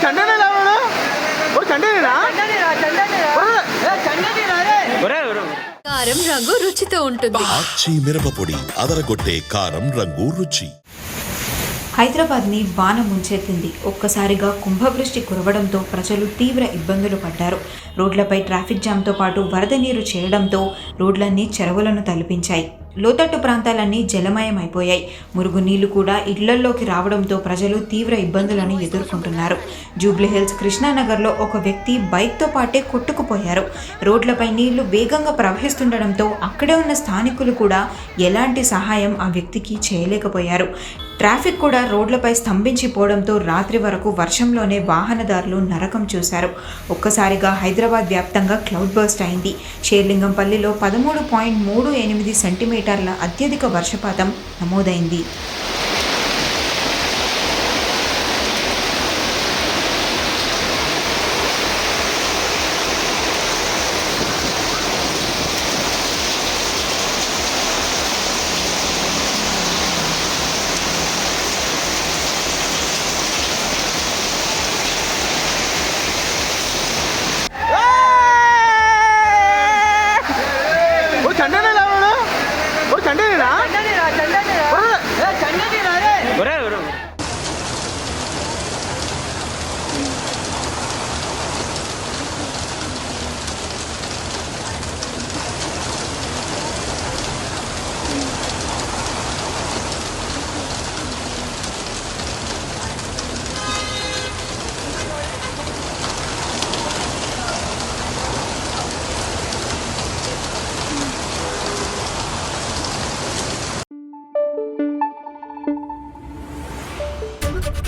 హైదరాబాద్ని బాణ కారం రుచితో ఉంటుంది. హైదరాబాద్ని ముంచెత్తింది ఒక్కసారిగా కుంభవృష్టి కురవడంతో ప్రజలు తీవ్ర ఇబ్బందులు పడ్డారు. రోడ్లపై ట్రాఫిక్ జామ్తో పాటు వరద నీరు చేరడంతో రోడ్లన్నీ చెరువులను తలపించాయి. లోతట్టు ప్రాంతాలన్నీ జలమయమైపోయాయి. మురుగునీళ్ళు కూడా ఇళ్ళల్లోకి రావడంతో ప్రజలు తీవ్ర ఇబ్బందులను ఎదుర్కొంటున్నారు. జూబ్లీహిల్స్ కృష్ణానగర్లో ఒక వ్యక్తి బైక్తో పాటే కొట్టుకుపోయారు. రోడ్లపై నీళ్ళు వేగంగా ప్రవహిస్తుండడంతో అక్కడే ఉన్న స్థానికులు కూడా ఎలాంటి సహాయం ఆ వ్యక్తికి చేయలేకపోయారు. ట్రాఫిక్ కూడా రోడ్లపై స్తంభించిపోవడంతో రాత్రి వరకు వర్షంలోనే వాహనదారులు నరకం చూశారు. ఒక్కసారిగా హైదరాబాద్ వ్యాప్తంగా క్లౌడ్ బర్స్ట్ అయింది. షేర్లింగంపల్లిలో పదమూడు పాయింట్ మూడు ఎనిమిది సెంటీమీటర్ల అత్యధిక వర్షపాతం నమోదైంది. No, no, no.